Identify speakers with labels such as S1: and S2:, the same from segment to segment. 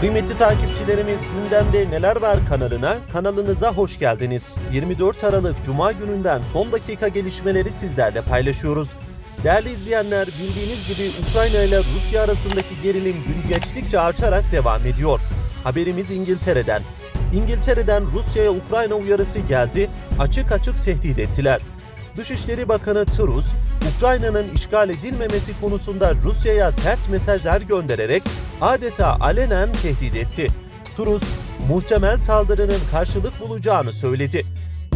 S1: Kıymetli takipçilerimiz gündemde neler var kanalına, kanalınıza hoş geldiniz. 24 Aralık Cuma gününden son dakika gelişmeleri sizlerle paylaşıyoruz. Değerli izleyenler bildiğiniz gibi Ukrayna ile Rusya arasındaki gerilim gün geçtikçe artarak devam ediyor. Haberimiz İngiltere'den. İngiltere'den Rusya'ya Ukrayna uyarısı geldi, açık açık tehdit ettiler. Dışişleri Bakanı Truss, Ukrayna'nın işgal edilmemesi konusunda Rusya'ya sert mesajlar göndererek adeta alenen tehdit etti. Truss, muhtemel saldırının karşılık bulacağını söyledi.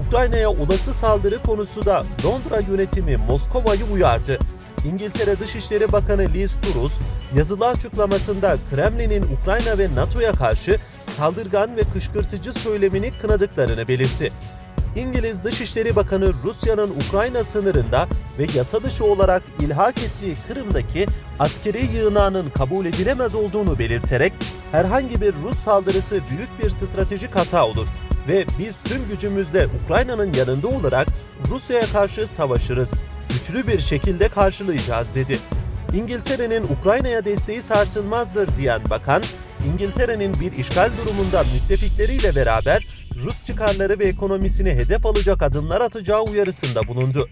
S1: Ukrayna'ya olası saldırı konusu da Londra yönetimi Moskova'yı uyardı. İngiltere Dışişleri Bakanı Liz Truss, yazılı açıklamasında Kremlin'in Ukrayna ve NATO'ya karşı saldırgan ve kışkırtıcı söylemini kınadıklarını belirtti. İngiliz Dışişleri Bakanı Rusya'nın Ukrayna sınırında ve yasa dışı olarak ilhak ettiği Kırım'daki askeri yığınağının kabul edilemez olduğunu belirterek herhangi bir Rus saldırısı büyük bir stratejik hata olur ve biz tüm gücümüzle Ukrayna'nın yanında olarak Rusya'ya karşı savaşırız. Güçlü bir şekilde karşılayacağız dedi. İngiltere'nin Ukrayna'ya desteği sarsılmazdır diyen bakan, İngiltere'nin bir işgal durumunda müttefikleriyle beraber Rus çıkarları ve ekonomisini hedef alacak adımlar atacağı uyarısında bulundu.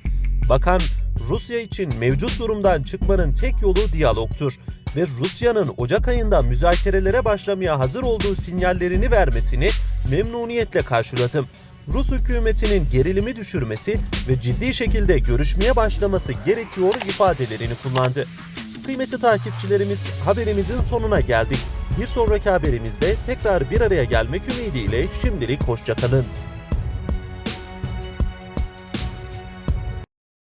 S1: Bakan, Rusya için mevcut durumdan çıkmanın tek yolu diyalogtur ve Rusya'nın Ocak ayında müzakerelere başlamaya hazır olduğu sinyallerini vermesini memnuniyetle karşıladım. Rus hükümetinin gerilimi düşürmesi ve ciddi şekilde görüşmeye başlaması gerekiyor ifadelerini kullandı. Kıymetli takipçilerimiz haberimizin sonuna geldik. Bir sonraki haberimizde tekrar bir araya gelmek ümidiyle şimdilik hoşçakalın.